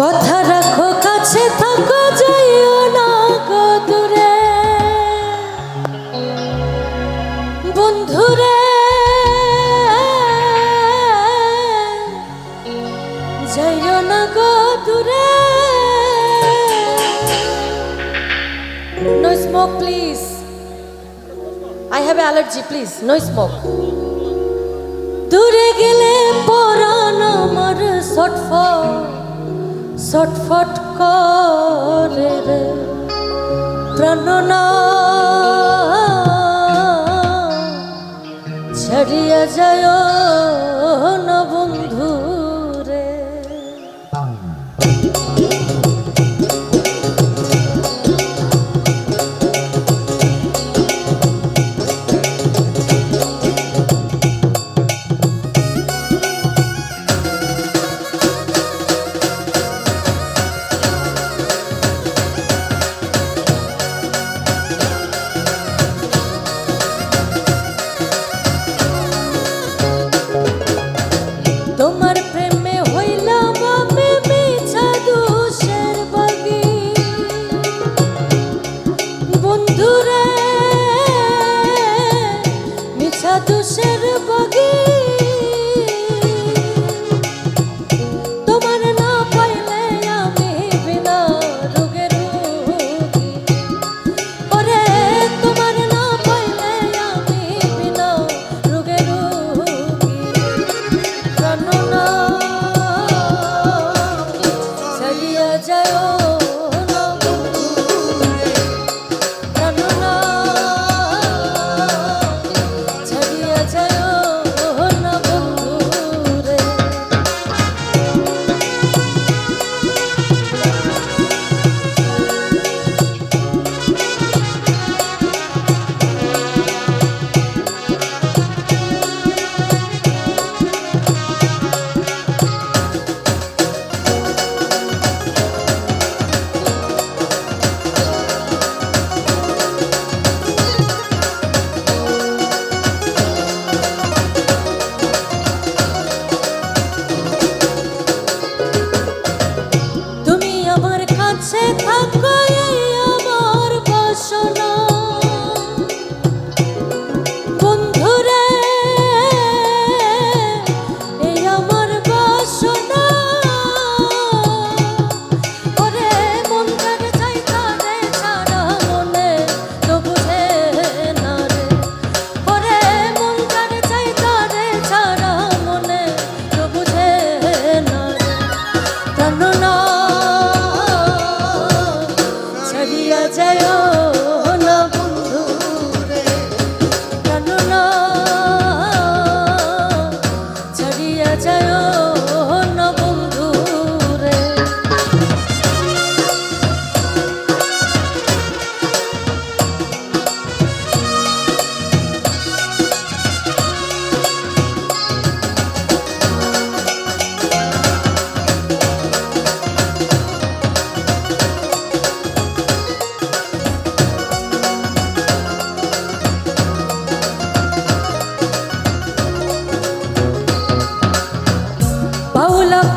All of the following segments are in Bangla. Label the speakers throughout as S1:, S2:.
S1: কথা রাখো, কাছে থাকো, যাইও না গো দূরে। বন্ধুরে, যাইও না গো দূরে। No smoke please I have allergy please no smoke দূরে গেলে পরাণ আমার ছটফট ছটফট করে রে প্রণনা ছাড়িয়া যায় না বন্ধু।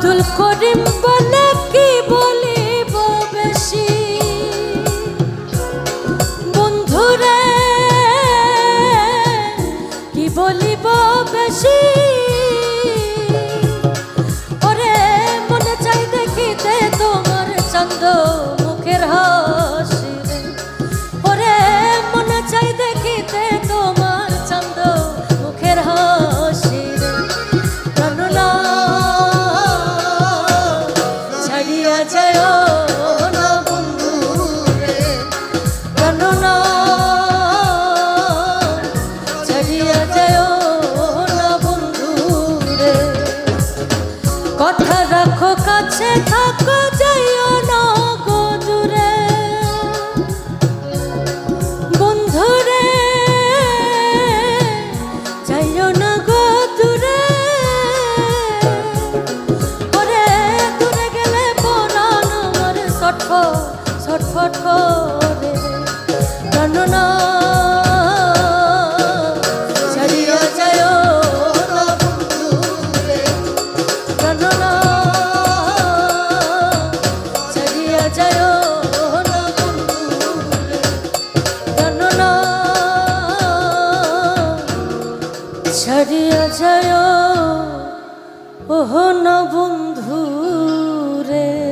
S1: আব্দুল করিম কথা রাখো, কাছে থাকো, যাইও না গো দূরে। বন্ধুরে, যাইও না গো দূরে। ওরে, দূরে গেলে বনান আমার সটফট সটফট করে। জানো না ছাড়িয়া যায়। ওহ না বন্ধু রে